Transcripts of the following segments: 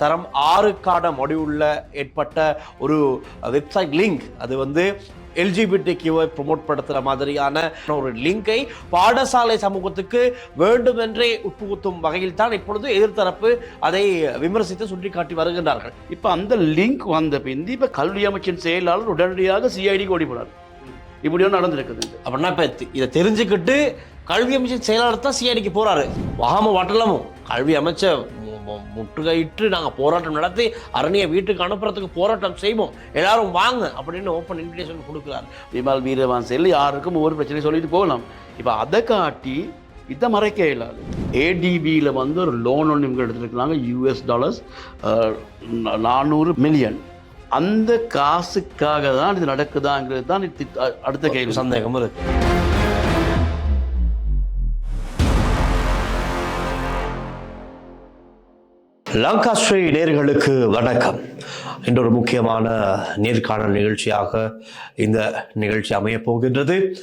தரம் ஆறுக்கான மொடியுள்ள ஏற்பட்ட ஒரு வெப்சைட் லிங்க் அது வந்து எல்ஜிபிடி கியூவை ப்ரொமோட் படுத்துகிற மாதிரியான ஒரு லிங்கை பாடசாலை சமூகத்துக்கு வேண்டுமென்றே உட்புகுத்தும் வகையில் தான் இப்பொழுது எதிர்த்தரப்பு அதை விமர்சித்து சுட்டிக்காட்டி வருகின்றார்கள். இப்போ அந்த லிங்க் வந்த பிந்தி இப்போ கல்வி அமைச்சின் செயலாளர் உடனடியாக சிஐடிக்கு ஓடி போனார். இப்படியும் நடந்திருக்குது அப்படின்னா இப்போ இதை தெரிஞ்சுக்கிட்டு கல்வி அமைச்சர் செயலாளர் தான் சிஐடிக்கு போறாரு. வாகாம வட்டலமும். கல்வி அமைச்சர் முற்றுகையிட்டு நாங்கள் போராட்டம் நடத்தி அரணியை வீட்டுக்கு அனுப்புறதுக்கு போராட்டம் செய்வோம். எல்லாரும் வாங்க அப்படின்னு ஓப்பன் இன்விடேஷன் கொடுக்குறாரு. விமல் வீரவான் செல்லி யாருக்கும் ஒவ்வொரு பிரச்சனையும் சொல்லிட்டு போகலாம். இப்போ அதை காட்டி இதை மறைக்க இயலாது. ஏடிபியில் வந்து ஒரு லோன் ஒன்று இவங்க எடுத்துருக்காங்க யூஎஸ் டாலர்ஸ் நானூறு மில்லியன் அந்த காசுக்காக தான் இது நடக்குதாங்கிறது தான் அடுத்த கேள்வி. சந்தேகம் இருக்கு. லாங்காஸ்ட்ரே நேர்களுக்கு வணக்கம். இன்று ஒரு முக்கியமான நேர்காணல் நிகழ்ச்சியாக இந்த நிகழ்ச்சி அமையப் போகின்றது.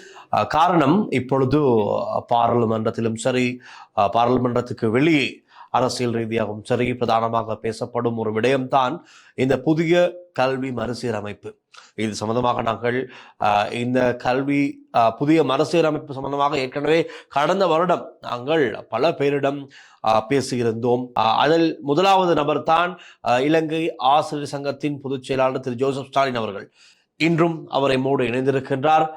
காரணம் இப்பொழுது பாராளுமன்றத்திலும் சரி பாராளுமன்றத்துக்கு வெளியே அரசியல் ரீதியாகவும் சரி பிரதானமாக பேசப்படும் ஒரு விடயம்தான் இந்த புதிய கல்வி மறுசீரமைப்பு. இது சம்பந்தமாக நாங்கள் இந்த கல்வி புதிய மறுசீரமைப்பு சம்பந்தமாக ஏற்கனவே கடந்த வருடம் நாங்கள் பல பேரிடம் பேசியிருந்தோம். அதில் முதலாவது நபர் தான் இலங்கை ஆசிரியர் சங்கத்தின் பொதுச் செயலாளர் திரு ஜோசப் ஸ்டாலின் அவர்கள். இன்றும் அவர் எம்மோடு இணைந்திருக்கின்றார்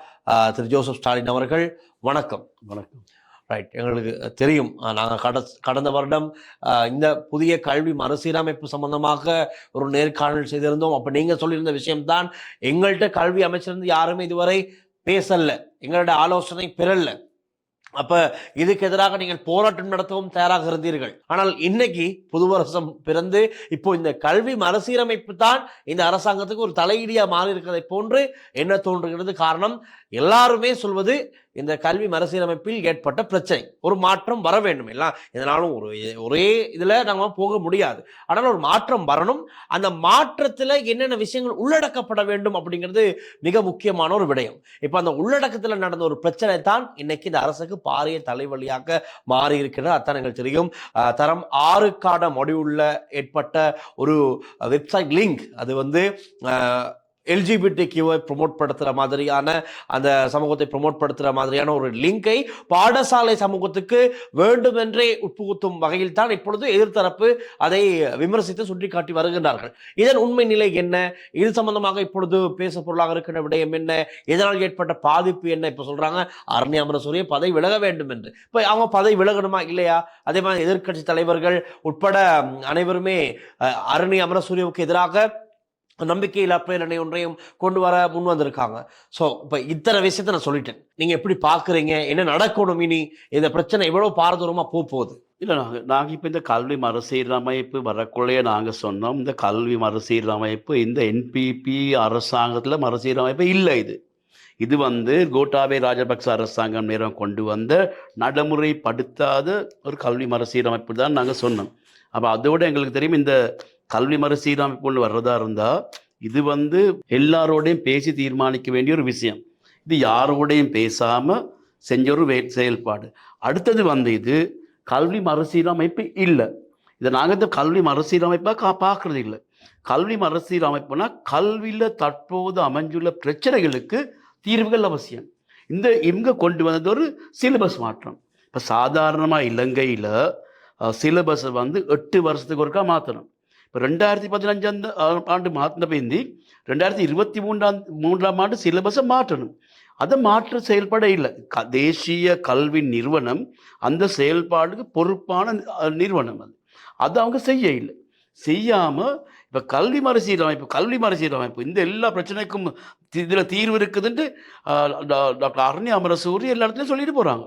திரு ஜோசப் ஸ்டாலின் அவர்கள். வணக்கம். வணக்கம். ரைட் எங்களுக்கு தெரியும். நாங்கள் கட கடந்த வருடம் இந்த புதிய கல்வி மறுசீரமைப்பு சம்பந்தமாக ஒரு நேர்காணல் செய்திருந்தோம். அப்போ நீங்கள் சொல்லியிருந்த விஷயம்தான் எங்கள்கிட்ட கல்வி அமைச்சிருந்து யாருமே இதுவரை பேசல. எங்களோட ஆலோசனை பெறல. அப்போ இதுக்கு எதிராக நீங்கள் போராட்டம் நடத்தவும் தயாராக இருந்தீர்கள். ஆனால் இன்னைக்கு புது வருஷம் பிறந்து இப்போ இந்த கல்வி மறுசீரமைப்பு தான் இந்த அரசாங்கத்துக்கு ஒரு தலையீடியாக மாறி இருக்கிறதை போன்று என்ன தோன்றுகிறது? காரணம் எல்லாருமே சொல்வது இந்த கல்வி மறுசீரமைப்பில் ஏற்பட்ட பிரச்சனை. ஒரு மாற்றம் வர வேண்டும். எல்லாம் இதனாலும் ஒரு ஒரே இதில் நம்ம போக முடியாது. ஆனால் ஒரு மாற்றம் வரணும். அந்த மாற்றத்தில் என்னென்ன விஷயங்கள் உள்ளடக்கப்பட வேண்டும் அப்படிங்கிறது மிக முக்கியமான ஒரு விடயம். இப்போ அந்த உள்ளடக்கத்தில் நடந்த ஒரு பிரச்சனை தான் இன்னைக்கு இந்த அரசுக்கு பாரிய தலைவலியாக மாறி இருக்கிறது அதான் எங்களுக்கு தெரியும். தரம் ஆறுக்கான மொடியுள்ள ஏற்பட்ட ஒரு வெப்சைட் லிங்க் அது வந்து எல்ஜிபிடி கியூவை ப்ரொமோட் படுத்துகிற மாதிரியான அந்த சமூகத்தை ப்ரொமோட் படுத்துகிற மாதிரியான ஒரு லிங்கை பாடசாலை சமூகத்துக்கு வேண்டுமென்றே உட்புகுத்தும் வகையில் தான் இப்பொழுது எதிர்த்தரப்பு அதை விமர்சித்து சுட்டிக்காட்டி வருகின்றார்கள். இதன் உண்மை நிலை என்ன? இது சம்பந்தமாக இப்பொழுது பேச பொருளாக இருக்கின்ற விடயம் என்ன? இதனால் ஏற்பட்ட பாதிப்பு என்ன? இப்போ சொல்கிறாங்க அரணி அமரசூரிய பதவி விலக வேண்டும் என்று இப்போ அவங்க பதவி விலகணுமா இல்லையா? அதே மாதிரி எதிர்க்கட்சி தலைவர்கள் உட்பட அனைவருமே அஹ், அரணி அமரசூரியவுக்கு எதிராக நம்பிக்கையில்லா பிரேரணை ஒன்றையும் கொண்டு வர முன் வந்திருக்காங்க. ஸோ இப்போ இத்தனை விஷயத்தை நான் சொல்லிட்டேன். நீங்கள் எப்படி பார்க்குறீங்க? என்ன நடக்கணும் இனி? இந்த பிரச்சனை எவ்வளோ பாரதூரமாக போக போகுது இல்லை நாங்கள் நாங்கள் இப்போ இந்த கல்வி மறுசீரமைப்பு வரக்குள்ளேயே நாங்கள் சொன்னோம். இந்த கல்வி மறுசீரமைப்பு இந்த என்பிபி அரசாங்கத்தில் மறுசீரமைப்பு இல்லை இது. இது வந்து கோட்டாபே ராஜபக்ச அரசாங்கம் நேரம் கொண்டு வந்த நடைமுறைப்படுத்தாத ஒரு கல்வி மறுசீரமைப்பு தான் நாங்கள் சொன்னோம். அப்போ அதோட எங்களுக்கு தெரியும் இந்த கல்வி மறுசீரமைப்பு ஒன்று வர்றதா இருந்தால் இது வந்து எல்லாரோடையும் பேசி தீர்மானிக்க வேண்டிய ஒரு விஷயம். இது யாரோடையும் பேசாமல் செஞ்ச ஒரு வே செயல்பாடு. அடுத்தது வந்து இது கல்வி மறுசீரமைப்பு இல்லை. இதை நாங்கள் இந்த கல்வி மறுசீரமைப்பாக கா பார்க்குறது இல்லை. கல்வி மறுசீரமைப்புனா கல்வியில் தற்போது அமைஞ்சுள்ள பிரச்சனைகளுக்கு தீர்வுகள் அவசியம். இந்த இவங்க கொண்டு வந்தது ஒரு சிலபஸ் மாற்றம். இப்போ சாதாரணமாக இலங்கையில் சிலபஸை வந்து எட்டு வருஷத்துக்கு ஒருக்கா மாற்றணும் ரெண்டாயிரத்தி பதினஞ்சாம் ஆண்டு மாற்றின பிந்தி ரெண்டாயிரத்தி இருபத்தி மூன்றாம் மூன்றாம் ஆண்டு சிலபஸை மாற்றணும். அதை மாற்ற செயல்பட இல்லை. க தேசிய கல்வி நிறுவனம் அந்த செயல்பாடுக்கு பொறுப்பான நிறுவனம் அது. அது அவங்க செய்ய இல்லை. செய்யாமல் இப்போ கல்வி மறுசீரமைப்பு கல்வி மறுசீரமைப்பு இந்த எல்லா பிரச்சனைக்கும் இதில் தீர்வு இருக்குதுன்ட்டு டாக்டர் அருணி அமரசூரி எல்லா இடத்துலையும் சொல்லிட்டு போகிறாங்க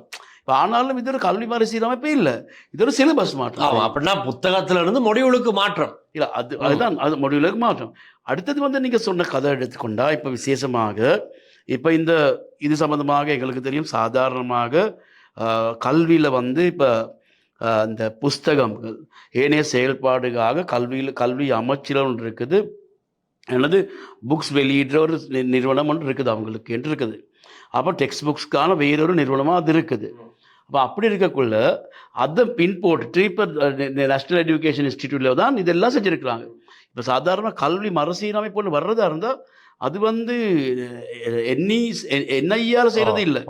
இப்போ ஆனாலும் இது ஒரு கல்வி மறுசீரமைப்பு இல்லை. இது ஒரு சிலபஸ் மாற்றம். அப்படின்னா புத்தகத்துல இருந்து மொழிகளுக்கு மாற்றம். இல்லை அது அதுதான் அது முடிவுகளுக்கு மாற்றம். அடுத்தது வந்து நீங்கள் சொன்ன கதை எடுத்துக்கொண்டா இப்போ விசேஷமாக இப்போ இந்த இது சம்பந்தமாக எங்களுக்கு தெரியும். சாதாரணமாக கல்வியில் வந்து இப்போ இந்த புஸ்தகங்கள் ஏனைய செயல்பாடுக்காக கல்வியில் கல்வி அமைச்சர் ஒன்று இருக்குது. அல்லது புக்ஸ் வெளியிடுற ஒரு நிறுவனம் ஒன்று இருக்குது அவங்களுக்கு என்று இருக்குது. அப்போ டெக்ஸ்ட் புக்ஸ்க்கான வேறொரு நிறுவனமாக அது இருக்குது. அப்போ அப்படி இருக்கக்குள்ள அதை பின் போட்டுட்டு இப்போ நேஷனல் எஜுகேஷன் இன்ஸ்டிடியூட்டில் தான் இதெல்லாம் செஞ்சுருக்கிறாங்க இப்போ சாதாரண கல்வி மறுசீரமைப்பு ஒன்று வர்றதா இருந்தால் அது வந்து என்இ என்ஐஆர் செய்கிறது இல்லை.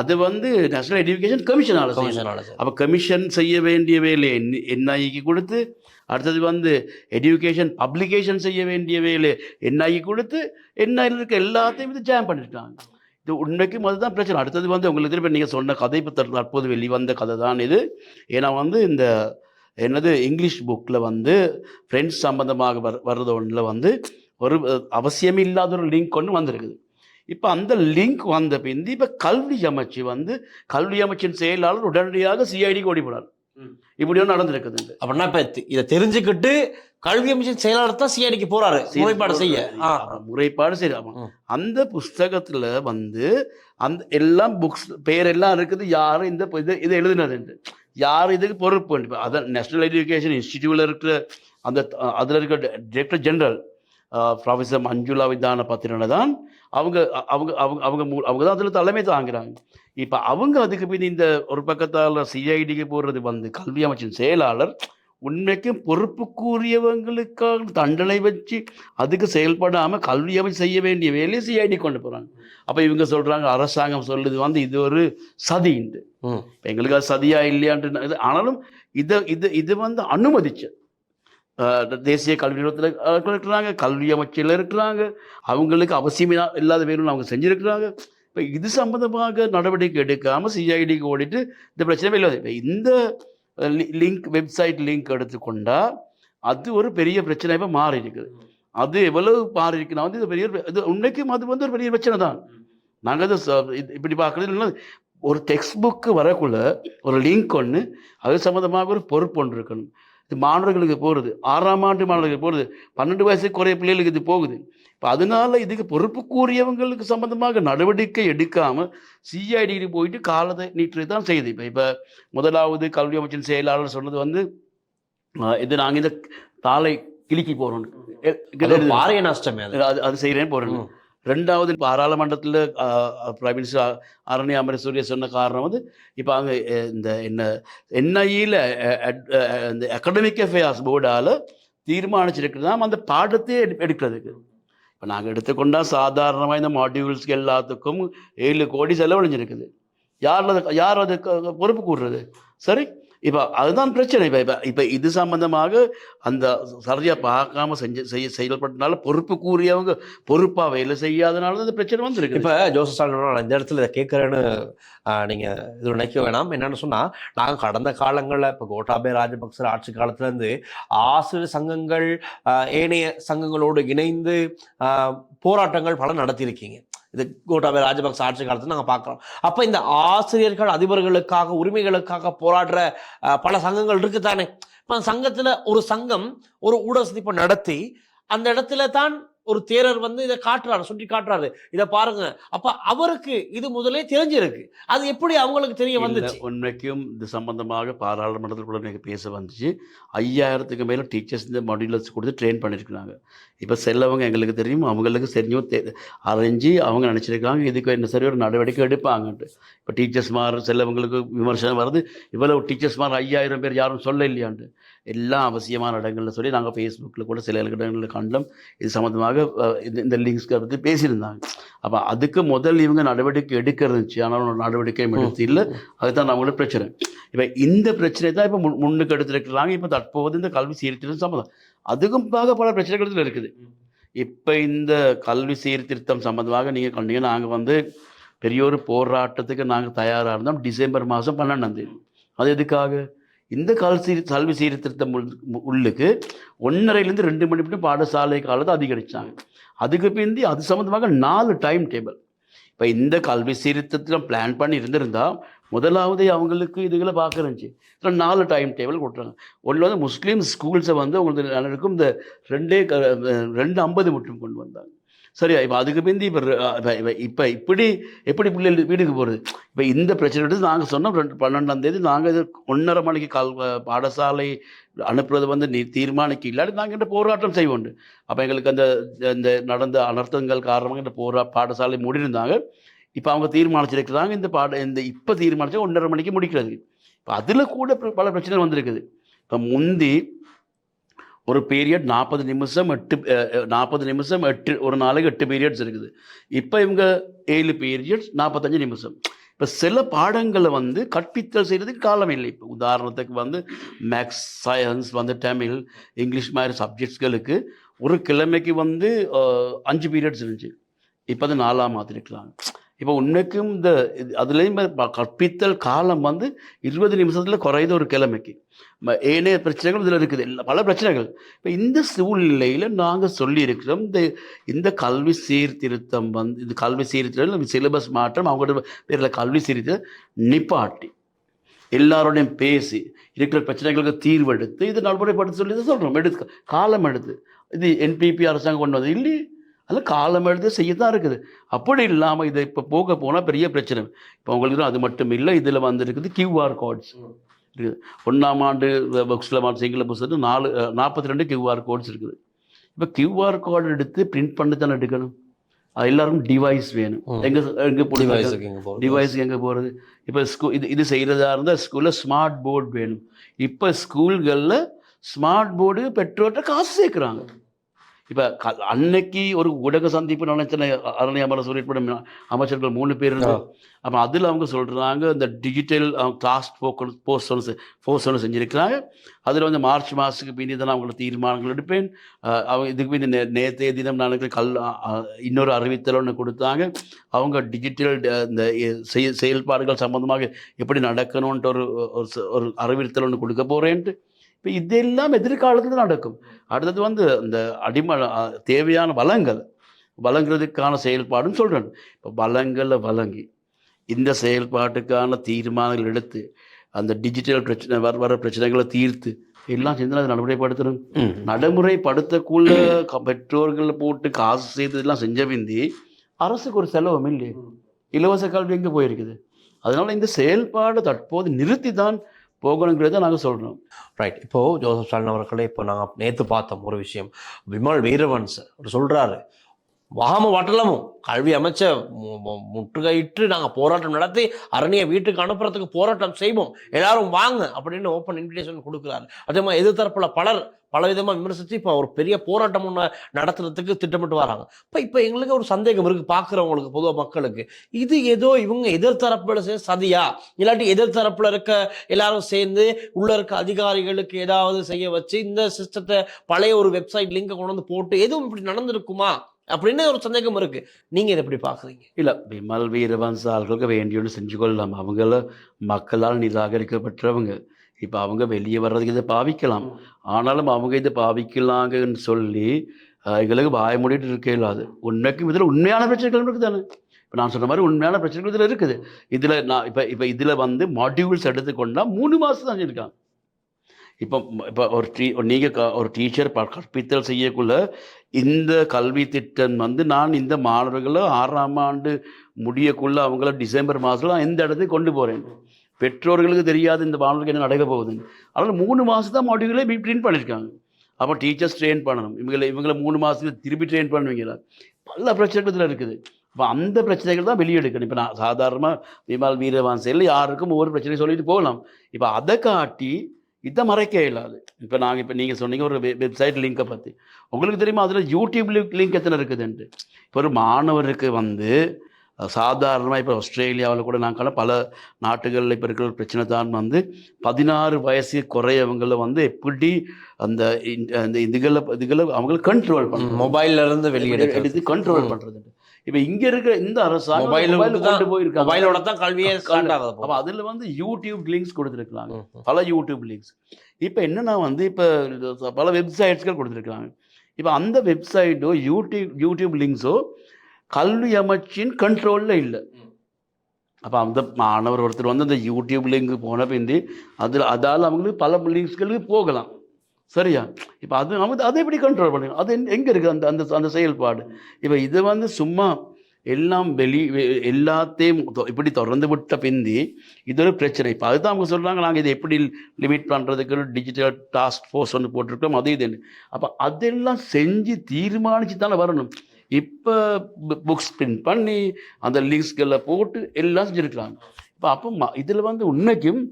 அது வந்து நேஷனல் எஜுகேஷன் கமிஷனால் செய்யணும். அப்போ கமிஷன் செய்ய வேண்டிய வேலையை என்ஐக்கு கொடுத்து அடுத்தது வந்து எஜுகேஷன் பப்ளிகேஷன் செய்ய வேண்டிய வேலையை என்ஐக்கு கொடுத்து என்ஐயில் இருக்க எல்லாத்தையும் இது ஜாம் பண்ணிட்டாங்க உண்மைக்கும் அதுதான் பிரச்சனை. அடுத்தது வந்து உங்களுக்கு திரும்ப நீங்கள் சொன்ன கதை தற்ப- தற்போது வெளிவந்த கதை தான் இது. ஏன்னா வந்து இந்த என்னது இங்கிலீஷ் புக்கில் வந்து ஃப்ரெண்ட்ஸ் சம்பந்தமாக வர் வர்றது ஒன்றில் வந்து ஒரு அவசியமே இல்லாத ஒரு லிங்க் ஒன்று வந்திருக்குது. இப்போ அந்த லிங்க் வந்த பிந்தி இப்போ கல்வி அமைச்சு வந்து கல்வி அமைச்சின் செயலாளர் உடனடியாக சிஐடிக்கு ஓடி போனார். இப்படியும் நடந்திருக்குது. அப்படின்னா இப்ப இதை தெரிஞ்சுக்கிட்டு கல்வி அமைச்சர் செயலாளர் தான் சிஐடிக்கு போறாரு. முறைப்பாடு செய்ய. முறைப்பாடு செய்ய ஆமா. ம். அந்த புஸ்தகத்துல வந்து அந்த எல்லாம் புக்ஸ் பேரெல்லாம் இருக்குது. யார் இந்த இது இது எழுதினது யார் இதுக்கு பொறுப்பு அதான் நேஷனல் எஜுகேஷன் இன்ஸ்டிடியூட்ல இருக்கிற அந்த அதுல இருக்கிற director general professor Manjula Vithana பத்திரனை தான் அவங்க அவங்க அவங்க அவங்க மூ- அவங்க தான் அதில் தலைமை தாங்குறாங்க. இப்போ அவங்க அதுக்கு பின் இந்த ஒரு பக்கத்தால் சிஐடிக்கு போடுறது வந்து கல்வி அமைச்சின் செயலாளர் உண்மைக்கும் பொறுப்புக்குரியவங்களுக்காக தண்டனை வச்சு அதுக்கு செயல்படாமல் கல்வி அமைச்சு செய்ய வேண்டிய வேலையை சிஐடி கொண்டு போகிறாங்க அப்போ இவங்க சொல்கிறாங்க அரசாங்கம் சொல்லுது வந்து இது ஒரு சதின்ட்டு எங்களுக்கு அது சதியா இல்லையான்ட்டு ஆனாலும் இதை இது இது வந்து அனுமதிச்சு தேசிய கல்வி நிறுவனத்தில் இருக்கிறாங்க கல்வி அமைச்சில் இருக்கிறாங்க அவங்களுக்கு அவசியம் இல்லாத வேணும்னு அவங்க செஞ்சுருக்கிறாங்க. இப்போ இது சம்பந்தமாக நடவடிக்கை எடுக்காமல் சிஐடிக்கு ஓடிட்டு இந்த பிரச்சனை இல்லை இப்போ இந்த லிங்க் வெப்சைட் லிங்க் எடுத்துக்கொண்டா அது ஒரு பெரிய பிரச்சனை இப்போ மாறி இருக்குது. அது எவ்வளவு மாறி இருக்குன்னா வந்து இது பெரிய இது உண்மைக்கும் அது வந்து ஒரு பெரிய பிரச்சனை தான். நாங்கள் அது இது- இப்படி பார்க்குறது ஒரு டெக்ஸ்ட் புக்கு வரக்குள்ள ஒரு லிங்க் ஒன்று அது சம்மந்தமாக ஒரு பொறுப்பு ஒன்று இருக்கணும். இது மாணவர்களுக்கு போகிறது ஆறாம் ஆண்டு மாணவர்களுக்கு போகிறது பன்னெண்டு வயசுக்கு குறைய பிள்ளைகளுக்கு இது போகுது. இப்போ அதனால இதுக்கு பொறுப்புக்குரியவங்களுக்கு சம்பந்தமாக நடவடிக்கை எடுக்காமல் சிஐடிக்கு போயிட்டு காலத்தை நீட்டு தான் செய்யுது. இப்போ இப்போ முதலாவது கல்வி அமைச்சின் செயலாளர் சொன்னது வந்து இது நாங்கள் இந்த தாளை கிளிக்கி போகிறோம் பாரிய நஷ்டமே அது. அது அது செய்கிறேன் போகிறேன். ரெண்டாவது பாராளுமன்றத்தில் பிரைம் மினிஸ்டர் அரணி அமரசூரிய சொன்ன காரணம் வந்து இப்போ அங்கே இந்த என்ன என்ஐயில் இந்த அகடமிக் அஃபேர்ஸ் போர்டால் தீர்மானிச்சிருக்கிறதாம் அந்த பாடத்தை எடுக்கிறதுக்கு. இப்போ நாங்கள் எடுத்துக்கொண்டால் சாதாரணமாக இந்த மாடியூல்ஸ்க்கு எல்லாத்துக்கும் ஏழு கோடி செலவழிஞ்சிருக்குது. யார் அது யார் அது பொறுப்பு கூடுறது சரி இப்போ அதுதான் பிரச்சனை. இப்போ இப்போ இப்போ இது சம்பந்தமாக அந்த சரியாக பார்க்காம செஞ்சு செய்ய செயல்பட்டனால பொறுப்பு கூறியவங்க பொறுப்பாக வேலை செய்யாதனால தான் இந்த பிரச்சனை வந்துருக்கு இப்போ ஜோசப் ஸ்டாலின் நான் இந்த இடத்துல இதை கேட்குறேன்னு நீங்கள் இது நினைக்க வேணாம். என்னென்னு சொன்னால் நாங்கள் கடந்த காலங்களில் இப்போ கோட்டாபே ராஜபக்சர் ஆட்சி காலத்துலேருந்து ஆசிரியர் சங்கங்கள் ஏனைய சங்கங்களோடு இணைந்து போராட்டங்கள் பல நடத்தியிருக்கீங்க. இது கோட்டாபய ராஜபக்ச ஆட்சி காலத்துல நாங்கள் பார்க்குறோம் அப்ப இந்த ஆசிரியர்கள் அதிபர்களுக்காக உரிமைகளுக்காக போராடுற பல சங்கங்கள் இருக்கு தானே இப்போ சங்கத்துல ஒரு சங்கம் ஒரு ஊடக சந்திப்பை நடத்தி அந்த இடத்துல தான் ஒரு தேரர் வந்து இதை காட்டுறாரு சுட்டி காட்டுறாரு. இதை பாருங்க. அப்ப அவருக்கு இது முதலே தெரிஞ்சிருக்கு. அது எப்படி அவங்களுக்கு தெரிய வந்துச்சு? உண்மைக்கும் இது சம்பந்தமாக பாராளுமன்றத்தில் கூட எனக்கு பேச வந்துச்சு. ஐயாயிரத்துக்கு மேலே டீச்சர்ஸ் இந்த மாடியூலர்ஸ் கொடுத்து ட்ரெயின் பண்ணியிருக்கிறாங்க இப்போ செல்லவங்க எங்களுக்கு தெரியும் அவங்களுக்கு தெரிஞ்சும் தெ அறிஞ்சு அவங்க நினச்சிருக்காங்க இதுக்கு என்ன சரி ஒரு நடவடிக்கை எடுப்பாங்கன்ட்டு. இப்போ டீச்சர்ஸ் மார் செல்லவங்களுக்கு விமர்சனம் வருது. இவ்வளவு டீச்சர்ஸ் மார் ஐயாயிரம் பேர் யாரும் சொல்ல இல்லையான்ட்டு எல்லாம் அவசியமான இடங்கள்ல சொல்லி நாங்கள் ஃபேஸ்புக்கில் கூட சில இடங்களில் கண்டோம். இது சம்மந்தமாக இந்த லிங்க்ஸ்க்கு பற்றி பேசியிருந்தாங்க. அப்போ அதுக்கு முதல் இவங்க நடவடிக்கை எடுக்க இருந்துச்சு. ஆனால் நடவடிக்கையும் எடுத்து இல்லை. அதுதான் நம்மளோட பிரச்சனை. இப்போ இந்த பிரச்சனை தான் இப்போ முன் முன்னுக்கு எடுத்துருக்கிறாங்க. இப்போ தற்போது இந்த கல்வி சீர்திருத்தம் சம்மந்தம் அதுக்கும் பார்க்க பல பிரச்சனைகள் இருக்குது. இப்போ இந்த கல்வி சீர்திருத்தம் சம்பந்தமாக நீங்கள் கண்டீங்க. நாங்கள் வந்து பெரிய ஒரு போராட்டத்துக்கு நாங்கள் தயாராக இருந்தோம். டிசம்பர் மாதம் பன்னெண்டாம் தேதி. அது எதுக்காக? இந்த கால் சீர் கல்வி சீர்திருத்தம் உள்ளுக்கு ஒன்றரைலேருந்து ரெண்டு மணி மட்டும் பாடசாலை காலத்தை அதிகரித்தாங்க அதுக்கு பிந்தி அது சம்மந்தமாக நாலு டைம் டேபிள் இப்போ இந்த கல்வி சீர்திருத்தத்தில் பிளான் பண்ணி இருந்திருந்தா முதலாவது அவங்களுக்கு இதுகளை பார்க்க இதில் நாலு டைம் டேபிள் கொடுத்துறாங்க ஒன்று வந்து முஸ்லீம் ஸ்கூல்ஸை வந்து உங்களுக்கு எல்லாருக்கும் இந்த ரெண்டே க- ரெண்டு ஐம்பது மட்டும் கொண்டு வந்தாங்க சரியா? இப்போ அதுக்கு பிந்தி இப்போ இப்போ இப்படி எப்படி பிள்ளைகள் வீட்டுக்கு போகிறது இப்போ இந்த பிரச்சனை எடுத்து நாங்கள் சொன்னோம் ரெண்டு பன்னெண்டாம் தேதி நாங்கள் இது ஒன்றரை மணிக்கு கால் பாடசாலை அனுப்புறது வந்து நீ தீர்மானிக்க இல்லாட்டி நாங்கள் என்ற போராட்டம் செய்வோம் அப்போ எங்களுக்கு அந்த இந்த நடந்த அனர்த்தங்கள் காரணமாக இந்த போரா பாடசாலை மூடியிருந்தாங்க. இப்போ அவங்க தீர்மானிச்சிருக்கிறாங்க. இந்த பாட இந்த இப்போ தீர்மானிச்சா ஒன்றரை மணிக்கு முடிக்கிறது. இப்போ அதில் கூட பல பிரச்சனைகள் வந்திருக்குது. இப்போ முந்தி ஒரு பீரியட் நாற்பது நிமிஷம் எட்டு நாற்பது நிமிஷம் எட்டு ஒரு நாளைக்கு எட்டு பீரியட்ஸ் இருக்குது. இப்போ இவங்க ஏழு பீரியட்ஸ் நாற்பத்தஞ்சு நிமிஷம். இப்போ சில பாடங்களை வந்து கற்பித்தல் செய்கிறதுக்கு காலம் இல்லை. இப்போ உதாரணத்துக்கு வந்து மேக்ஸ் சயின்ஸ் வந்து தமிழ் இங்கிலீஷ் மாதிரி சப்ஜெக்ட்ஸ்களுக்கு ஒரு கிழமைக்கு வந்து அஞ்சு பீரியட்ஸ் இருந்துச்சு. இப்போ அது நாலாம் மாற்றிருக்கலாம் இப்போ உண்மைக்கும் இந்த அதுலேயும் கற்பித்தல் காலம் வந்து இருபது நிமிஷத்தில் குறையுது ஒரு கிழமைக்கு. ஏனைய பிரச்சனைகள் இதில் இருக்குது. பல பிரச்சனைகள். இப்போ இந்த சூழ்நிலையில் நாங்கள் சொல்லியிருக்கிறோம் இந்த இந்த கல்வி சீர்திருத்தம் வந்து இது கல்வி சீர்திருத்தம் சிலபஸ் மாற்றம் அவங்களோட பேரில் கல்வி சீர்திருத்தம் நிப்பாட்டி. எல்லாரோடையும் பேசி இருக்கிற பிரச்சனைகளுக்கு தீர்வெடுத்து இது நடைமுறைப்படுத்த சொல்லி தான் சொல்கிறோம் எடுத்து காலம் எடுத்து. இது என்பிபி அரசாங்கம் கொண்டு வந்தது இல்லையே? அதில் காலம் எடுத்து செய்ய தான் இருக்குது. அப்படி இல்லாமல் இதை இப்போ போக போனால் பெரிய பிரச்சனை. இப்போ உங்களுக்கு அது மட்டும் இல்லை இதில் வந்துருக்குது கியூஆர் கோட்ஸ் இருக்குது. ஒன்றாம் ஆண்டு புக்ஸில் சிங்கள புத்தகத்தில் நாலு நாற்பத்தி ரெண்டு கியூஆர் கோட்ஸ் இருக்குது. இப்போ கியூஆர் கோட் எடுத்து பிரிண்ட் பண்ணி தானே எடுக்கணும்? அது எல்லாருக்கும் டிவைஸ் வேணும். எங்கே எங்கே போகிறது டிவைஸ் எங்கே போகிறது இப்போ ஸ்கூ இது இது செய்கிறதா இருந்தால் ஸ்கூலில் ஸ்மார்ட் போர்டு வேணும். இப்போ ஸ்கூல்களில் ஸ்மார்ட் போர்டு பெற்றோர்கிட்ட காசு சேர்க்குறாங்க. இப்போ க அன்னைக்கு ஒரு ஊடக சந்திப்பு நினைச்சன அரணி அமர சொல்லிட்டு அமைச்சர்கள் மூணு பேர் இருந்தாங்க அப்போ அதில் அவங்க சொல்கிறாங்க இந்த டிஜிட்டல் டாஸ்க் ஃபோக்கஸ் போஸ்ட் ஒன்று போஸ்ட் ஒன்று செஞ்சுருக்கிறாங்க. அதில் வந்து மார்ச் மாதத்துக்கு பின்னி தான் அவங்களோட தீர்மானங்கள் எடுப்பேன். அவங்க இதுக்கு பின்னி நே நேற்றைய தினம் நான் கல் இன்னொரு அறிவித்தல் ஒன்று கொடுத்தாங்க. அவங்க டிஜிட்டல் இந்த செய- செயல்பாடுகள் சம்பந்தமாக எப்படி நடக்கணுன்ட்டு ஒரு ஒரு அறிவித்தல் ஒன்று கொடுக்க போகிறேன்ட்டு இப்போ இதெல்லாம் எதிர்காலத்தில் நடக்கும். அடுத்தது வந்து இந்த அடிம தேவையான வளங்கள். வழங்குறதுக்கான செயல்பாடுன்னு சொல்கிறேன் இப்போ வளங்களை வழங்கி இந்த செயல்பாட்டுக்கான தீர்மானங்கள் எடுத்து அந்த டிஜிட்டல் பிரச்சனை வர வர பிரச்சனைகளை தீர்த்து எல்லாம் சேர்ந்து அதை நடைமுறைப்படுத்தணும். நடைமுறைப்படுத்தக்குள்ள பெற்றோர்கள் போட்டு காசு செய்ததெல்லாம் செஞ்ச பிந்தி அரசுக்கு ஒரு செலவும் இல்லையே. இலவச கல்வி எங்கே போயிருக்குது? அதனால இந்த செயல்பாடு தற்போது நிறுத்தி தான் போகணுங்கிறத நாங்கள் சொல்கிறோம் ரைட் இப்போது ஜோசப் ஸ்டாலின் அவர்களே இப்போ நாங்கள் நேற்று பார்த்தோம் ஒரு விஷயம். விமல் வீரவன்ஸ் அவர் சொல்கிறாரு வாம வட்டலமும் கல்வி அமைச்ச முற்றுகையிட்டு நாங்கள் போராட்டம் நடத்தி அரணியை வீட்டுக்கு அனுப்புறதுக்கு போராட்டம் செய்வோம். எல்லாரும் வாங்க அப்படின்னு ஓப்பன் இன்விடேஷன் கொடுக்குறாரு. அதே மாதிரி எதிர்த்தரப்பில் பலர் பலவிதமாக விமர்சித்து இப்போ ஒரு பெரிய போராட்டம் ஒன்று நடத்துறதுக்கு திட்டமிட்டு வராங்க. இப்போ இப்போ எங்களுக்கு ஒரு சந்தேகம் இருக்குது பார்க்குறவங்களுக்கு பொதுவாக மக்களுக்கு. இது ஏதோ இவங்க எதிர்த்தரப்பில் சேர்ந்து சதியா? இல்லாட்டி எதிர்த்தரப்பில் இருக்க எல்லாரும் சேர்ந்து உள்ள இருக்க அதிகாரிகளுக்கு ஏதாவது செய்ய வச்சு இந்த சிஸ்டத்தை பழைய ஒரு வெப்சைட் லிங்கை கொண்டு வந்து போட்டு எதுவும் இப்படி நடந்திருக்குமா? அப்படின்னு ஒரு சந்தேகம் இருக்கு. நீங்க இதை எப்படி பாக்குறீங்க? இல்லை விமல் வீரவன்ஸ் ஆள்களுக்கு வேண்டியொன்று செஞ்சு கொள்ளலாம். அவங்கள மக்களால் நிராகரிக்கப்பட்டவங்க. இப்போ அவங்க வெளியே வர்றதுக்கு இதை பாவிக்கலாம். ஆனாலும் அவங்க இதை பாவிக்கலாங்கன்னு சொல்லி எங்களுக்கு வாய மூடிட்டு இருக்க இல்லாது உண்மைக்கும் இதில் உண்மையான பிரச்சனைகள் இருக்குது தானே இப்போ நான் சொன்ன மாதிரி உண்மையான பிரச்சனைகள் இதில் இருக்குது. இதில் நான் இப்போ இப்போ இதில் வந்து மாடியூல்ஸ் எடுத்துக்கொண்டால் மூணு மாதம் தான் இருக்காங்க இப்போ இப்போ ஒரு டீ நீங்கள் ஒரு டீச்சர் கற்பித்தல் செய்யக்குள்ள இந்த கல்வி திட்டம் வந்து நான் இந்த மாணவர்களை ஆறாம் ஆண்டு முடியக்குள்ள அவங்கள டிசம்பர் மாதத்தில் எந்த இடத்துக்கு கொண்டு போகிறேன் பெற்றோர்களுக்கு தெரியாது இந்த மாணவர்களுக்கு என்ன நடக்க போகுதுன்னு. அதனால் மூணு மாதம் தான் மாடியூலே பிரிண்ட் பண்ணியிருக்காங்க. அப்போ டீச்சர்ஸ் ட்ரெயின் பண்ணணும். இவங்களை இவங்களை மூணு மாதத்துக்கு திருப்பி ட்ரெயின் பண்ணுவீங்களா? பல பிரச்சனைகள் இதில் இருக்குது. அப்போ அந்த பிரச்சனைகள் தான் வெளியெடுக்கணும் இப்போ நான் சாதாரணமாக விமால் வீரவான் செயல் யாருக்கும் ஒவ்வொரு பிரச்சனையும் சொல்லிட்டு போகலாம். இப்போ அதை காட்டி இதை மறைக்க இல்லாது. இப்போ நாங்கள் இப்போ நீங்கள் சொன்னீங்க ஒரு வெப்சைட் லிங்கை பற்றி உங்களுக்கு தெரியுமா? அதில் யூடியூப் லிங்க் எத்தனை இருக்குதுன்ட்டு. இப்போ ஒரு மாணவருக்கு வந்து சாதாரணமாக இப்போ ஆஸ்திரேலியாவில் கூட நாங்கள் பல நாட்டுகளில் இப்போ இருக்கிற பிரச்சனை தான் வந்து பதினாறு வயசு குறையவங்கள வந்து எப்படி அந்த இந்த- அந்த இதுகளை இதுகளை அவங்களை கண்ட்ரோல் பண்ணுறது மொபைல்ல இருந்து வெளியெடுக்கிறது எடுத்து கண்ட்ரோல். பண்ணுறது இப்போ இங்கே இருக்கிற இந்த அரசாங்கம் மொபைல் கொண்டு போயிருக்காங்க. மொபைலோட தான் கல்வியே அப்போ அதில் வந்து யூடியூப் லிங்க்ஸ் கொடுத்துருக்காங்க. பல யூடியூப் லிங்க்ஸ் இப்போ என்னன்னா வந்து இப்போ பல வெப்சைட்ஸ்கள் கொடுத்துருக்காங்க இப்போ அந்த வெப்சைட்டோ யூடியூப் யூடியூப் லிங்க்ஸோ கல்வி அமைச்சின் கண்ட்ரோலில் இல்லை அப்போ அந்த மாணவர் ஒருத்தர் வந்து அந்த யூடியூப் லிங்க் போன பிந்தி அதில் அதால் அவங்களுக்கு பல லிங்க்ஸ்களுக்கு போகலாம். சரியா? இப்போ அது அவங்க அதை எப்படி கண்ட்ரோல் பண்ணுங்க அது எங்கே இருக்குது அந்த அந்த அந்த செயல்பாடு? இப்போ இது வந்து சும்மா எல்லாம் வெளி எல்லாத்தையும் இப்படி திறந்து விட்ட பிந்தி இது ஒரு பிரச்சனை. இப்போ அதுதான் அவங்க சொல்கிறாங்க நாங்கள் இதை எப்படி லிமிட் பண்ணுறதுக்கு டிஜிட்டல் டாஸ்க் ஃபோர்ஸ் வந்து போட்டிருக்கோம் அது இதுன்னு அப்போ அதெல்லாம் செஞ்சு தீர்மானித்து தானே வரணும். இப்போ புக்ஸ் பிரிண்ட் பண்ணி அந்த லிங்க்ஸ்களை போட்டு எல்லாம் செஞ்சுருக்கிறாங்க. இப்போ அப்போ இதில் வந்து உண்மைக்கும்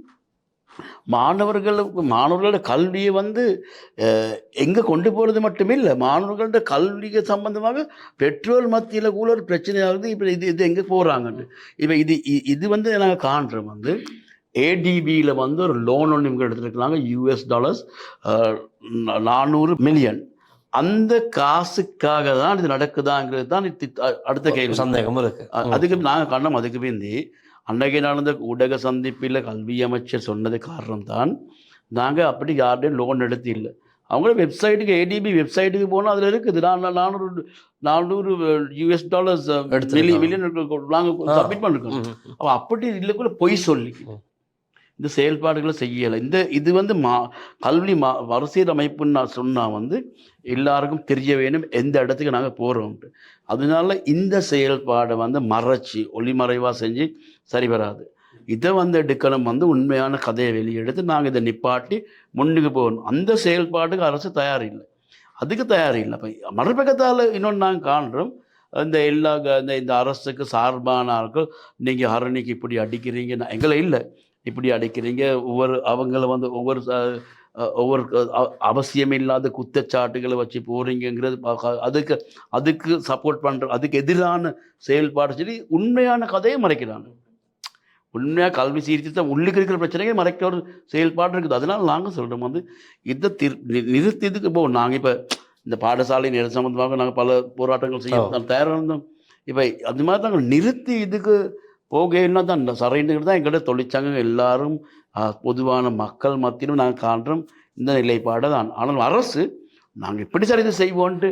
மாணவர்களுக்கு மாணவர்களோட கல்வியை வந்து எங்கே கொண்டு போகிறது மட்டுமே இல்லை மாணவர்களோட கல்விக்கு சம்பந்தமாக பெற்றோர் மத்தியில் கூட ஒரு பிரச்சனையாகுது இப்போ இது இது எங்கே போகிறாங்கன்னு இப்போ இது இ- இது வந்து நாங்கள் காண்றோம் வந்து ஏடிபியில் வந்து ஒரு லோன் ஒன்று இவங்க எடுத்துருக்காங்க யூஎஸ் டாலர்ஸ் நானூறு மில்லியன் அந்த காசுக்காக தான் இது நடக்குதாங்கிறது தான் அடுத்த கேள்வி சந்தேகம் இருக்கு அதுக்கு நாங்கள் கண்டோம் அதுக்கு பிந்தி அன்னைக்கு நடந்த ஊடக சந்திப்பில் கல்வி அமைச்சர் சொன்னது காரணம் தான் நாங்கள் அப்படி யார்டையும் லோன் எடுத்து இல்லை அவங்கள வெப்சைட்டுக்கு ஏடிபி வெப்சைட்டுக்கு போனால் அதில் இருக்குது நான் நானூறு நானூறு யூஎஸ் டாலர்ஸ். மில்லியன் நாங்கள். சப்மிட் பண்ணிருக்கோம். அவ அப்படி இல்லைக்குள்ள பொய் சொல்லி. இந்த செயல்பாடுகளை செய்யலை. இந்த இது வந்து மா கல்வி மா மறுசீரமைப்புன்னு நான் சொன்னால் வந்து எல்லாருக்கும் தெரிய வேணும் எந்த இடத்துக்கு நாங்கள் போகிறோம்ட்டு அதனால இந்த செயல்பாடை வந்து மறைச்சி ஒளிமறைவாக செஞ்சு சரி வராது இதை வந்து எடுக்கணும் வந்து உண்மையான கதையை வெளியெடுத்து நாங்கள் இதை நிப்பாட்டி முன்னுக்கு போகணும். அந்த செயல்பாட்டுக்கு அரசு தயார் இல்லை அதுக்கு தயார் இல்லை இப்போ மறுபக்கத்தால் இன்னொன்று நாங்கள் காண்றோம். இந்த எல்லா க- இந்த இந்த அரசுக்கு சார்பான ஆட்கள் நீங்கள் ஹரணிக்கு இப்படி அடிக்கிறீங்க எங்களை இல்லை. இப்படி அடிக்கிறீங்க. ஒவ்வொரு அவங்கள வந்து ஒவ்வொரு ஒவ்வொரு அவசியமில்லாத குற்றச்சாட்டுகளை வச்சு பார்க்க- அதுக்கு அதுக்கு சப்போர்ட் பண்ணுற அதுக்கு எதிரான செயல்பாடு சொல்லி உண்மையான கதையை மறைக்கிறாங்க. உண்மையாக கல்வி சீர்திருத்தம் உள்ளுக்கு இருக்கிற பிரச்சனைகள் மறைக்கிற ஒரு செயல்பாடு இருக்குது. அதனால நாங்கள் சொல்கிறோம் வந்து இதை திரு நிறுத்தியதுக்கு இப்போ நாங்கள் இப்போ இந்த பாடசாலை நேர சம்பந்தமாக நாங்கள் பல போராட்டங்கள் செய்ய ஆ. தான் தயாராக இருந்தோம். இப்போ அது மாதிரி நாங்கள் நிறுத்தி இதுக்கு போகைன்னா தான் இந்த சரைண்டுகள் தான் எங்கள்கிட்ட தொழிற்சங்கம் எல்லாரும் பொதுவான மக்கள் மத்தியிலும் நாங்கள் காண்றோம். இந்த நிலைப்பாடை தான். ஆனால் அரசு நாங்கள் இப்படி சார் இதை செய்வோன்ட்டு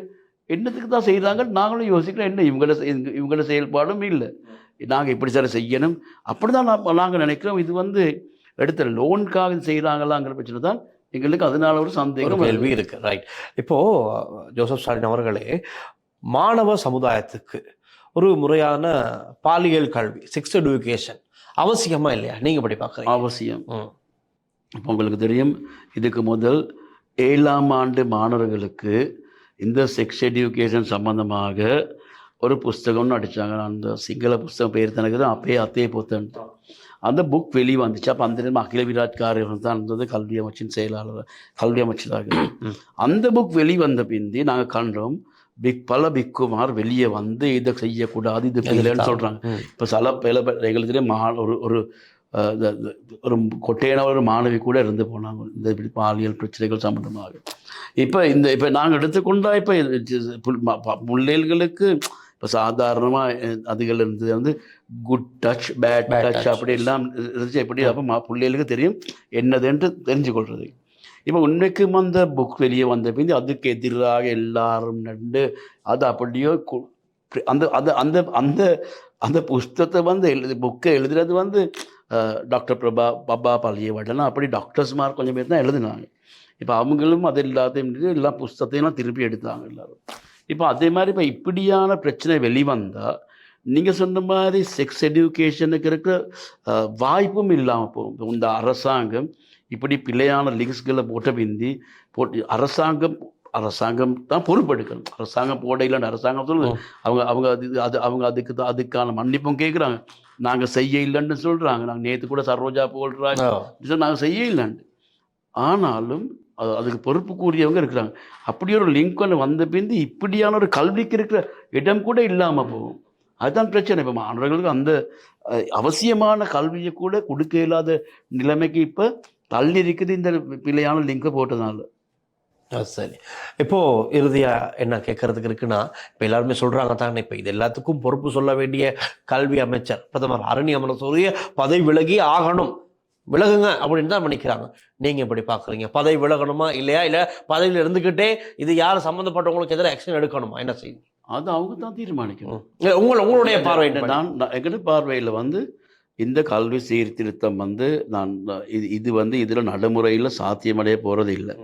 என்னத்துக்கு தான் செய்கிறாங்க நாங்களும் யோசிக்கிறோம் என்ன இவங்களோட செய்- இவங்களோட செயல்பாடும் இல்லை. நாங்கள் இப்படி சார் செய்யணும். அப்படி தான் நான் நாங்கள் நினைக்கிறோம். இது வந்து எடுத்த லோனுக்காக செய்கிறாங்களாங்கிற பிரச்சனை தான் எங்களுக்கு அதனால ஒரு சந்தேகம் கேள்வி இருக்கு. ரைட் இப்போ ஜோசப் ஸ்டாலின் அவர்களே மாணவ சமுதாயத்துக்கு ஒரு முறையான பாலியல் கல்வி செக்ஸ் எடுகேஷன் அவசியமா இல்லையா? நீங்க எப்படி பாக்குறீங்க? அவசியம். இப்போ உங்களுக்கு தெரியும் இதுக்கு முதல் ஏழாம் ஆண்டு மாணவர்களுக்கு இந்த செக்ஸ் எடியூகேஷன் சம்பந்தமாக ஒரு புஸ்தகம்னு அடித்தாங்க அந்த சிங்கள புஸ்தகம் பேர் தனக்கு தான் அப்பயே அத்தையே புத்தன் அந்த புக் வெளியே வந்துச்சு. அப்போ அந்த நேரம் அகில விராட் காரியர்கள் தான் இருந்தது. கல்வி அமைச்சின் செயலாளர் கல்வி அமைச்சராக. அந்த புக் வெளிவந்த பிந்தி நாங்கள் கண்டோம் பிக் பல பிக்குமார் வெளியே வந்து இதை செய்யக்கூடாது இது இல்லைன்னு சொல்கிறாங்க. இப்போ சில பல பேர் எங்களுக்கு தெரியும் மா ஒரு ஒரு ஒரு கொட்டையான ஒரு மாணவி கூட இருந்து போனாங்க. இந்த இப்படி பாலியல் பிரச்சனைகள் சம்பந்தமாக. இப்போ இந்த இப்போ நாங்கள் எடுத்துக்கொண்டா இப்போ பிள்ளைகளுக்கு இப்போ சாதாரணமாக அதுகள் இருந்தது வந்து குட் டச் பேட் டச். அப்படி எல்லாம் இருந்துச்சு. எப்படி? அப்போ பிள்ளைகளுக்கு தெரியும் என்னதுன்ட்டு தெரிஞ்சு கொள்வது இப்போ இன்றைக்கும் அந்த புக் வெளியே வந்த பிந்தி அதுக்கு எதிராக எல்லாரும் நண்டு அது அப்படியோ அந்த அது அந்த அந்த அந்த புஸ்தகத்தை வந்து எழுது புக்கை எழுதுறது வந்து டாக்டர் பிரபா பபா பழையவாடெல்லாம் அப்படி டாக்டர்ஸ்மார் கொஞ்சம் பேர் தான் எழுதுனாங்க. இப்போ அவங்களும் அது எல்லாத்தையும் எல்லா புஸ்தகத்தையும் திருப்பி எடுத்தாங்க எல்லாரும். இப்போ அதே மாதிரி இப்போ இப்படியான பிரச்சனை வெளிவந்தால் நீங்கள் சொன்ன மாதிரி செக்ஸ் எடியூகேஷனுக்கு இருக்கிற வாய்ப்பும் இல்லாமல் போகும். இந்த அரசாங்கம் இப்படி பிள்ளையான லிங்க்ஸ்களை போட்ட பிந்தி போட்டு அரசாங்கம் அரசாங்கம் தான் பொறுப்பெடுக்கணும். அரசாங்கம் போட இல்லைன்னு அரசாங்கம் சொல்லுது. ம். அவங்க அவங்க அது அது அவங்க அதுக்கு தான் அதுக்கான மன்னிப்பும் கேட்குறாங்க. நாங்கள் செய்ய இல்லைன்னு சொல்கிறாங்க நாங்கள் நேற்று கூட சரோஜா போடுறாங்க. நாங்கள் செய்ய இல்லைன்னு ஆனாலும் அது அதுக்கு பொறுப்பு கூறியவங்க இருக்கிறாங்க. அப்படி ஒரு லிங்க் ஒன்று வந்த பிந்தி இப்படியான ஒரு கல்விக்கு இருக்கிற இடம் கூட இல்லாமல் போகும். அதுதான் பிரச்சனை. இப்போ மாணவர்களுக்கு அந்த அவசியமான கல்வியை கூட கொடுக்க இல்லாத நிலைமைக்கு இப்போ தள்ளி இருக்குது இந்த பிள்ளையான லிங்கை போட்டதுனால. சரி. இப்போ இறுதியா என்ன கேட்கறதுக்கு இருக்குன்னா இப்ப எல்லாருமே சொல்றாங்க தானே இப்ப இது எல்லாத்துக்கும் பொறுப்பு சொல்ல வேண்டிய கல்வி அமைச்சர் பிரதமர் அரணி அமரசூரிய பதவி விலகி ஆகணும். விலகுங்க அப்படின்னு தான் நினைக்கிறாங்க. நீங்க எப்படி பாக்குறீங்க பதவி விலகணுமா இல்லையா? இல்ல பதவியில இருந்துகிட்டே இது யார் சம்பந்தப்பட்டவங்களுக்கு எதிராக ஆக்ஷன் எடுக்கணுமா? என்ன செய்யுங்க அது அவங்க தான் தீர்மானிக்கணும் உங்கள் உங்களுடைய பார்வை என்ன? நான் நான் எங்களோட பார்வையில் வந்து இந்த கல்வி சீர்திருத்தம் வந்து நான் இது இது வந்து இதில் நடைமுறையில் சாத்தியமடைய போகிறது இல்லை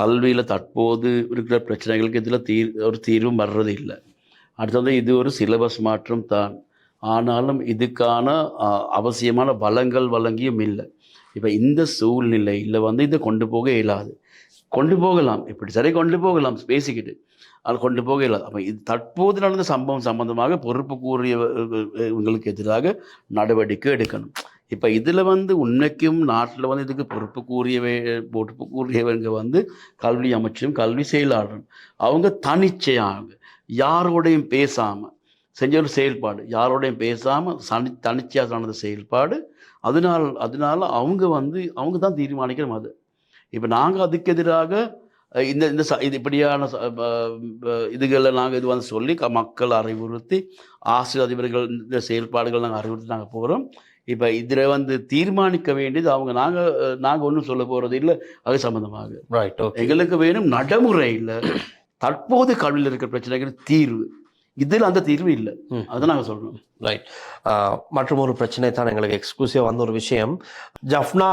கல்வியில் தற்போது இருக்கிற பிரச்சனைகளுக்கு இதில் தீர் ஒரு தீர்வும் வர்றது இல்லை அடுத்தது இது ஒரு சிலபஸ் மாற்றம் தான். ஆனாலும் இதுக்கான அவசியமான வளங்கள் வழங்கியும் இல்லை. இப்போ இந்த சூழ்நிலையில் வந்து இதை கொண்டு போக இயலாது. கொண்டு போகலாம். இப்படி சரி கொண்டு போகலாம். பேசிக்கிட்டு. அது கொண்டு போக இல்லை அப்போ இது தற்போது நடந்த சம்பவம் சம்பந்தமாக பொறுப்பு கூறிய இவங்களுக்கு எதிராக நடவடிக்கை எடுக்கணும். இப்போ இதில் வந்து உண்மைக்கும் நாட்டில் வந்து இதுக்கு பொறுப்பு கூறியவை பொறுப்பு கூறியவங்க வந்து கல்வி அமைச்சரும் கல்வி செயலாளரும். அவங்க தனிச்சையாக யாரோடையும் பேசாமல் செஞ்ச ஒரு செயல்பாடு யாரோடையும் பேசாமல் சனி தனிச்சையாக நடந்த செயல்பாடு அதனால் அதனால அவங்க வந்து அவங்க தான் தீர்மானிக்கிற அது. இப்போ நாங்கள் அதுக்கு எதிராக இந்த இந்த ச இது இப்படியான ச- ப- ப- இதுகளை நாங்கள் இது வந்து சொல்லி மக்கள் அறிவுறுத்தி ஆசிரியர் அதிபர்கள் இந்த செயல்பாடுகள் நாங்கள் அறிவுறுத்தி நாங்கள் போகிறோம் இப்போ இதில் வந்து தீர்மானிக்க வேண்டியது அவங்க நாங்கள் நாங்கள் ஒன்றும் சொல்ல போகிறது இல்லை அது சம்மந்தமாக ரைட் ஓகே எங்களுக்கு வேணும் நடைமுறையில் தற்போது கல்வியில் இருக்கிற பிரச்சனைகள் தீர்வு. இதில் அந்த தீர்வு இல்லை. அதை நாங்கள் சொல்கிறோம் ரைட் மற்றும் ஒரு பிரச்சனை தான் எங்களுக்கு எக்ஸ்க்ளூசிவ் வந்த ஒரு விஷயம். ஜஃப்னா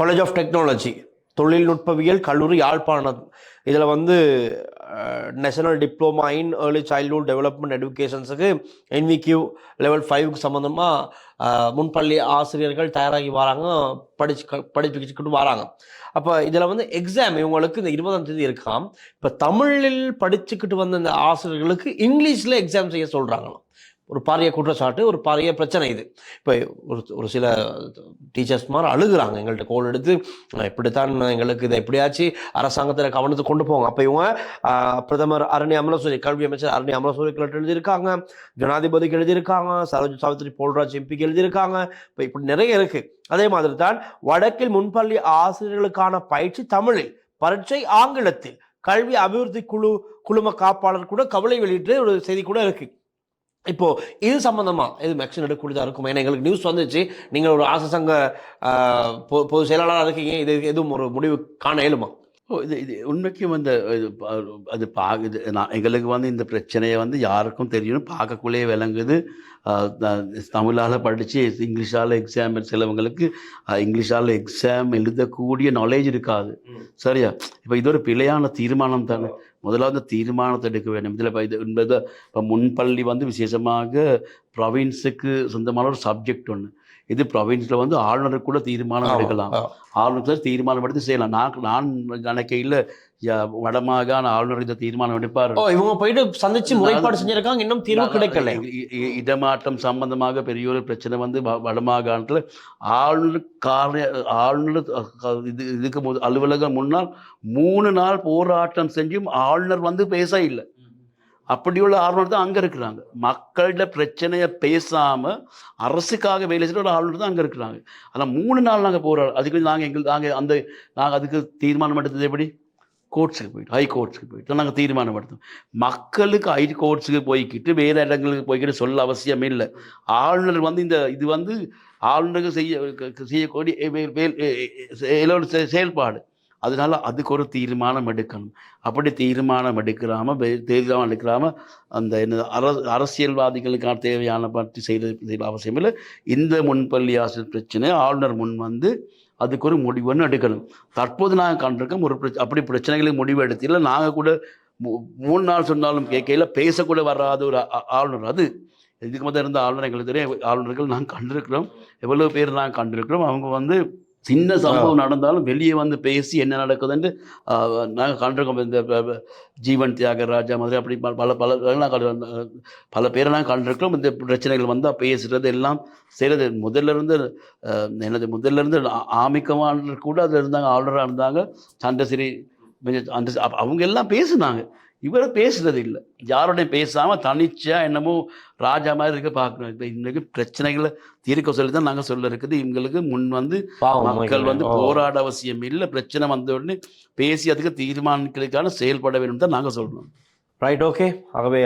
காலேஜ் ஆஃப் டெக்னாலஜி தொழில்நுட்பவியல் கல்லூரி யாழ்ப்பாணம். இதில் வந்து national diploma in early childhood development எடுக்கேஷன்ஸுக்கு NVQ level ஃபைவுக்கு சம்மந்தமாக முன்பள்ளி ஆசிரியர்கள் தயாராகி வராங்க படிச்சு படிப்பிச்சுக்கிட்டு வராங்க. அப்போ இதில் வந்து எக்ஸாம் இவங்களுக்கு இந்த இருபதாம் தேதி இருக்காம் இப்போ தமிழில் படிச்சுக்கிட்டு வந்த இந்த ஆசிரியர்களுக்கு இங்கிலீஷில் எக்ஸாம் செய்ய சொல்கிறாங்களாம் ஒரு பாரிய குற்றச்சாட்டு ஒரு பாரிய பிரச்சனை இது. இப்போ ஒரு ஒரு சில டீச்சர்ஸ் மாதிரி அழுகுறாங்க எங்கள்கிட்ட கோல் எடுத்து இப்படித்தான் எங்களுக்கு இதை எப்படியாச்சும் அரசாங்கத்தில் கவனத்துக்கு கொண்டு போவாங்க அப்போ இவங்க பிரதமர் அரணி அமலசூரி கல்வி அமைச்சர் அரணி அமலசூரிக்கு லெட்டர் எழுதியிருக்காங்க ஜனாதிபதிக்கு எழுதியிருக்காங்க சரோஜ் சாவித்ரி போல்ராஜ் எம்பிக்கு எழுதியிருக்காங்க. இப்போ இப்படி நிறைய இருக்குது அதே மாதிரி தான் வடக்கில் முன்பள்ளி ஆசிரியர்களுக்கான பயிற்சி தமிழில் பரீட்சை ஆங்கிலத்தில். கல்வி அபிவிருத்தி குழு குழும காப்பாளர் கூட கவலை வெளியிட்டு ஒரு செய்தி கூட இருக்குது இப்போ இது சம்பந்தமா இது மேக்ஸின் எடுக்கக்கூடியதாக இருக்கும்? ஏன்னா எங்களுக்கு நியூஸ் வந்துச்சு. நீங்கள் ஒரு ஆசை சங்க பொது செயலாளராக இருக்கீங்க. இது எதுவும் ஒரு முடிவு காண இயலுமா? ஓ இது இது உண்மைக்கும் அந்த இது அது பா இது நான் எங்களுக்கு வந்து இந்த பிரச்சனையை வந்து யாருக்கும் தெரியணும் பார்க்கக்குள்ளேயே விளங்குது. தமிழால் படித்து இங்கிலீஷால் எக்ஸாம் சிலவங்களுக்கு இங்கிலீஷால் எக்ஸாம் எழுதக்கூடிய நாலேஜ் இருக்காது. சரியா? இப்போ இது ஒரு பிழையான தீர்மானம் தானே. முதலாவது தீர்மானத்தை எடுக்க வேண்டும். இதில் இப்போ இது என்பது இப்போ முன்பள்ளி வந்து விசேஷமாக ப்ரொவின்ஸுக்கு சொந்தமான ஒரு சப்ஜெக்ட் ஒன்று இது ப்ரொவின்ஸில் வந்து ஆளுநருக்கு கூட தீர்மானம் எடுக்கலாம். ஆளுநர் தீர்மானம் எடுத்து செய்யலாம். நான் நான் கணக்கையில் வடமாகாண ஆளுநர் இந்த தீர்மானம் எடுப்பார். இவங்க போயிட்டு சந்திச்சு முறைப்பாடு செஞ்சிருக்காங்க இன்னும் தீர்வு கிடைக்கல. இடமாற்றம் சம்பந்தமாக பெரிய ஒரு பிரச்சனை வந்து வடமாகாணத்தில் ஆளுநர் காரிய ஆளுநர் இது இதுக்கு அலுவலகம் முன்னால் மூணு நாள் போராட்டம் செஞ்சும் ஆளுநர் வந்து பேச இல்லை. அப்படியுள்ள ஆளுநர் தான் அங்கே இருக்கிறாங்க மக்கள்கிட்ட பிரச்சனையை பேசாமல் அரசுக்காக வேலை செய்கிற ஒரு ஆளுநர் தான் அங்கே இருக்கிறாங்க ஆனால் மூணு நாள் நாங்கள் போகிறோம் அதுக்கு நாங்கள் எங்கள் நாங்கள் அந்த நாங்கள் அதுக்கு தீர்மானம் எடுத்தது எப்படி கோர்ட்ஸுக்கு போயிட்டு ஹை கோர்ட்ஸுக்கு போயிட்டு நாங்கள் தீர்மானம் எடுத்தோம் மக்களுக்கு ஹை கோர்ட்ஸுக்கு போய்க்கிட்டு வேறு இடங்களுக்கு போய்க்கிட்டு சொல்ல அவசியம் இல்லை ஆளுநர் வந்து இந்த இது வந்து ஆளுநருக்கு செய்ய செய்யக்கூடிய செ- செயல்பாடு அதனால அதுக்கு ஒரு தீர்மானம் எடுக்கணும். அப்படி தீர்மானம் எடுக்கிறாமல் தீர்மானம் எடுக்கிறாம அந்த என்ன அர அரசியல்வாதிகளுக்கான தேவையான பற்றி செய்யறது செய்ய அவசியம் இல்லை. இந்த முன்பள்ளி ஆசிரியர் பிரச்சனை ஆளுநர் முன் வந்து அதுக்கு ஒரு முடிவுன்னு எடுக்கணும். தற்போது நாங்கள் கண்டிருக்கோம் ஒரு பிரச்ச அப்படி பிரச்சனைகளுக்கு முடிவு எடுத்தில நாங்கள் கூட மூணு நாள் சொன்னாலும் கேட்கையில் பேசக்கூட வராத ஒரு ஆளுநர் அது. இதுக்கு முதல் இருந்த ஆளுநர் எங்களுக்கு தெரியும். ஆளுநர்கள் நாங்கள் கண்டிருக்கிறோம். எவ்வளோ பேர் நாங்கள் கண்டிருக்கிறோம். அவங்க வந்து சின்ன சம்பவம் நடந்தாலும் வெளியே வந்து பேசி என்ன நடக்குதுன்னு நாங்கள் கண்டிருக்கோம். இந்த ஜீவன் தியாகராஜா மாதிரி அப்படி பல பல பல நாங்கள் பல பேரை நாங்கள் கண்டிருக்கிறோம். இந்த பிரச்சனைகள் வந்தால் பேசுறது எல்லாம் செய்கிறது முதல்ல இருந்து அஹ், என்னது முதல்ல இருந்து ஆமிக்கமான கூட அதில் இருந்தாங்க ஆளுநராக இருந்தாங்க அப்ப அவங்க எல்லாம் பேசுனாங்க. இவரை பேசுறது இல்லை. யாரோடையும் பேசாமல் தனிச்சா என்னமோ ராஜா மாதிரி இருக்க பார்க்கணும். இப்போ இன்னைக்கு பிரச்சனைகளை தீர்க்க சொல்லி தான் நாங்கள் சொல்ல இருக்குது. இவங்களுக்கு முன் வந்து மக்கள் வந்து. போராட அவசியம் இல்லை. பிரச்சனை வந்த உடனே பேசி அதுக்கு தீர்மானிக்கிறதுக்கான செயல்பட வேண்டும் தான் நாங்கள் சொல்றோம். ரைட் ஓகே ஆகவே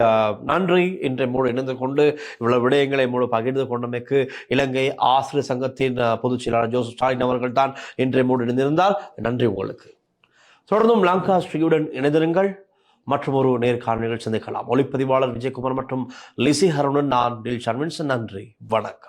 நன்றி. இன்றைய மூடு இணைந்து கொண்டு இவ்வளவு விடயங்களை மூடு பகிர்ந்து கொண்டமைக்கு இலங்கை ஆசிரியர் சங்கத்தின் பொதுச் செயலாளர் ஜோசப் ஸ்டாலின் அவர்கள் தான் இன்றைய மூடு இணைந்திருந்தால் நன்றி உங்களுக்கு. தொடர்ந்தும் லங்கா ஸ்ரீயுடன் இணைந்திருங்கள். மற்றும் ஒரு நேர்காணல் சந்திக்கலாம். ஒளிப்பதிவாளர் விஜயகுமார் மற்றும் லிசி ஹருணன் நான் டில் சன்வின்சன் நன்றி. வணக்கம்.